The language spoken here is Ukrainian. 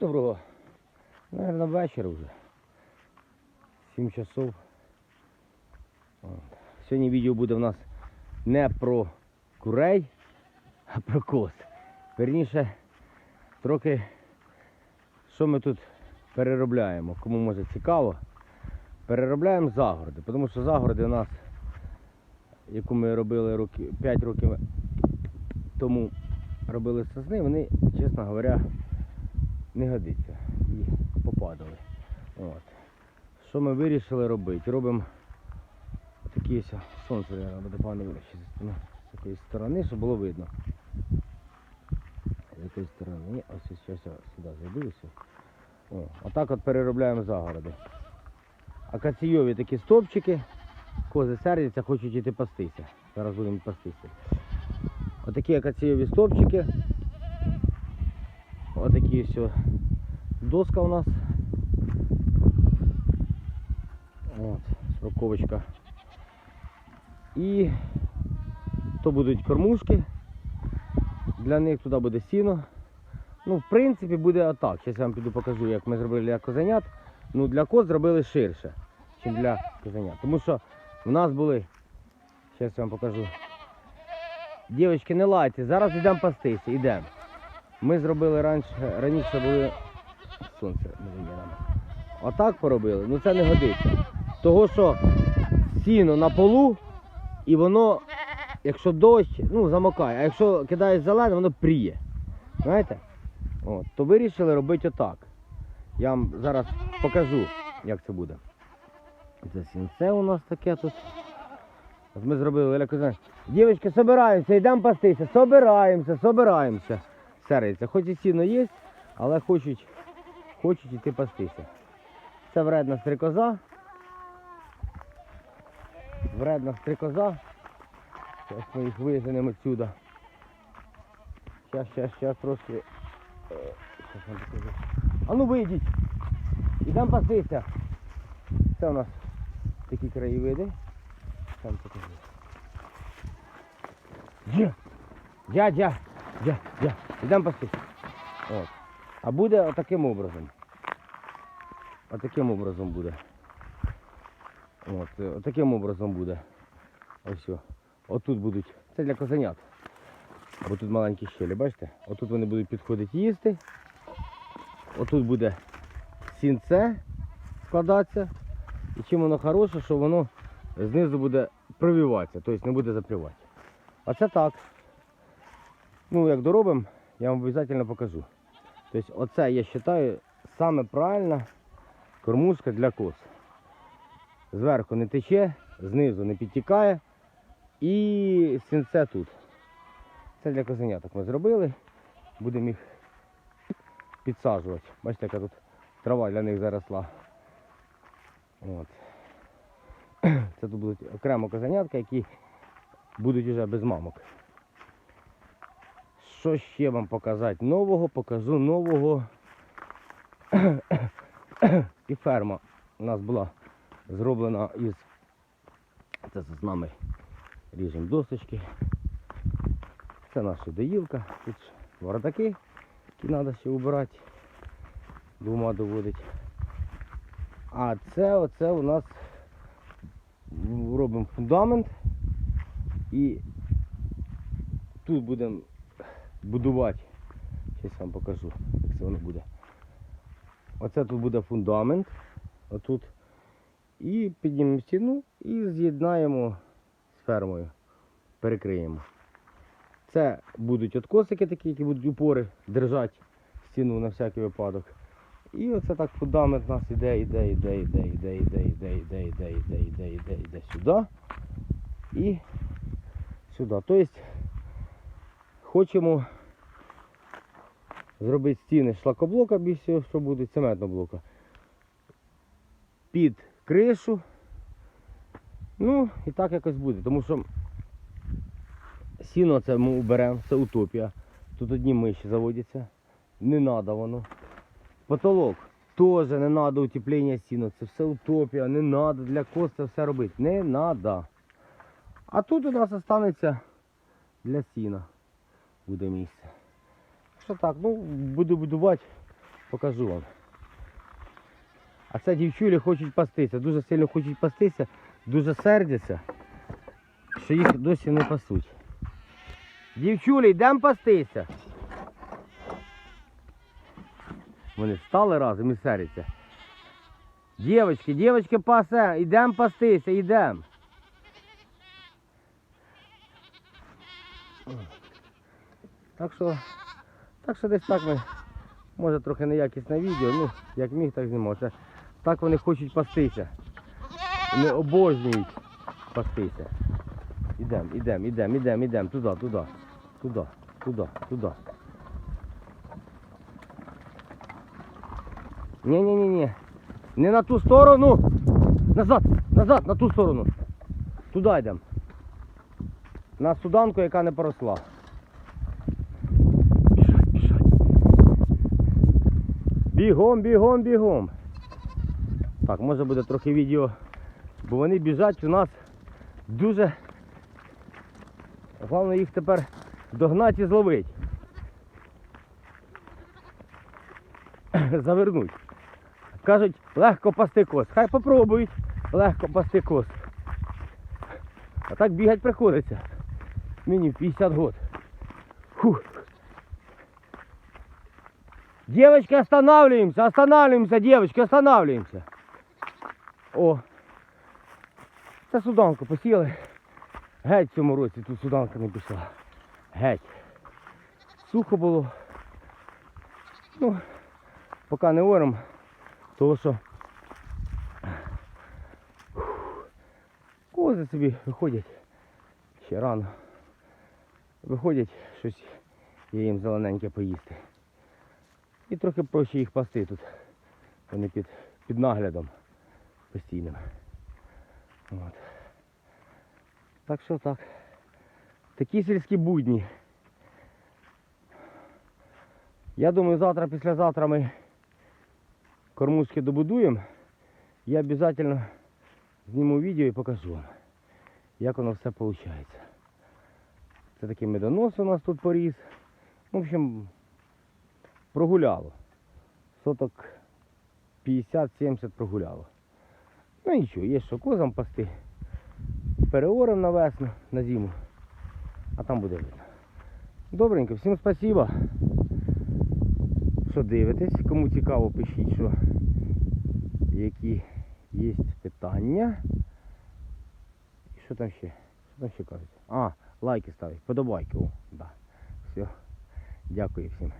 Доброго. Наверно, вечір вже. 7 часов. Сьогодні відео буде в нас не про курей, а про коз. Верніше, трохи що ми тут переробляємо. Кому може цікаво. Переробляємо загороди, тому що загороди у нас, яку ми робили роки, 5 років тому робили сосни, вони, чесно говоря, не годиться. І попадали. От. Що ми вирішили робити? Робимо такі ось сонце буде погано сторони- з якоїсь сторони, щоб було видно. З якоїсь сторони. Ось ось зараз я сюди зайду. отак от переробляємо загороди. Акаційові такі стовпчики. Кози сердяться, хочуть іти пастися. Зараз будемо пастися. Отакі акаційові стовпчики. Отакі все. Доска у нас. От, сроковочка. І то будуть кормушки. Для них туди буде сіно. Ну, в принципі, буде отак. Зараз я вам піду покажу, як ми зробили для козенят. Ну, для коз зробили ширше, ніж для козенят. Тому що в нас були. Зараз я вам покажу. Дівчатки, не лайте, зараз йдемо пастися, йдемо. Ми зробили раніше, раніше були. Сонце. Отак поробили, ну це не годиться. Того, що сіно на полу, і воно, якщо дощ, ну замокає, а якщо кидаєш зелене, воно пріє. Знаєте? От, то вирішили робити отак. Я вам зараз покажу, як це буде. Це сінце у нас таке тут. От ми зробили Оля казала, дівчатки, собираємося, йдемо пастися, собираємося, собираємося. Сериться, хоч і сіно є, але хочуть, хочуть іти пастися. Це вредна стрикоза. Вредна стрикоза. Зараз ми їх виженемо відсюди. Щас, щас, щас трошки. е. А ну вийдіть. Ідемо пастися. Це у нас такі краєвиди. Там покажу. Дя, дя, дя. Ідемо пастися. От. А буде отаким образом. Отаким образом буде. От, е, отаким образом буде. Ось. Отут будуть. Це для козенят. Бо тут маленькі щелі, бачите? Отут вони будуть підходити їсти. Отут буде сінце складатися. І чим воно хороше, що воно знизу буде прививатися, тобто не буде запривати. А це так. Ну, як доробимо, я вам обов'язково покажу. Тобто оце, я вважаю, саме правильна кормушка для коз. Зверху не тече, знизу не підтікає і сінце тут. Це для козеняток ми зробили. Будемо їх підсаджувати. Бачите, яка тут трава для них заросла. От. Це тут будуть окремо козенятка, які будуть вже без мамок. Що ще вам показати нового? Покажу нового. І ферма у нас була зроблена із це з нами ріжемо досочки. Це наша доїлка. Тут вородаки, які треба ще убирати. Двома доводить. А це оце у нас робимо фундамент і тут будемо будувати. Зараз вам покажу, як це воно буде. Оце тут буде фундамент. Отут. І піднімемо стіну і з'єднаємо з фермою. Перекриємо. Це будуть откосики такі, які будуть упори держати стіну на всякий випадок. І оце так фундамент у нас іде, іде, іде, іде, іде, іде, іде, іде, іде, іде, іде, іде, іде сюди. І сюди. Тобто хочемо зробити стіни шлакоблока більше, що буде цементного блока. Під кришу. Ну, і так якось буде, тому що сіно це ми уберемо, це утопія. Тут одні миші заводяться. Не треба воно. Потолок теж не треба утеплення сіна. Це все утопія, не треба для коз це все робити. Не треба. А тут у нас залишиться для сіна. Буде місце. Що так, ну буду будувати Покажу вам. А це дівчулі хочуть пастися, дуже сильно хочуть пастися, дуже сердяться, що їх досі не пасуть. Дівчулі, йдемо пастися. Вони встали разом і сердяться. Дівочки, дівочки пасе, йдемо пастися, йдемо. Так що, так що десь так ми, може трохи неякісне відео, ну, як міг, так знімав. Так вони хочуть пастися. Вони обожнюють пастися. Ідемо, ідемо, ідемо, ідемо, ідемо, туди, туди, туди, туди, туди. Ні, ні, ні, ні. Не на ту сторону. Назад, назад, на ту сторону. Туди йдемо. На суданку, яка не поросла. Біжать, біжать. Бігом, бігом, бігом. Так, може буде трохи відео, бо вони біжать у нас дуже. Головне їх тепер догнати і зловити. Завернуть. Кажуть, легко пасти кос. Хай попробують легко пасти кос. А так бігати приходиться. Мені в 50 год. Фух. Девочки, останавливаемся, останавливаемся, девочки, останавливаемся. О, це суданку посіли. Геть в цьому році тут суданка не пішла. Геть. Сухо було. Ну, поки не орем, тому що кози собі виходять ще рано. Виходять щось є їм зелененьке поїсти. І трохи проще їх пасти тут. Вони під, під наглядом постійним. От. Так що так. Такі сільські будні. Я думаю, завтра, післязавтра ми кормушки добудуємо. Я обов'язково зніму відео і покажу вам, як воно все виходить. Це такий медонос у нас тут поріс. В общем, прогуляло. Соток 50-70 прогуляло. Ну нічого, є що козам пасти. Переорем на весну, на зиму. А там буде видно. Добренько, всім спасибо, що дивитесь. Кому цікаво, пишіть, що які є питання. І що там ще? Що там ще кажуть? А, лайки ставить, подобайки. О, да. Все. Дякую всім.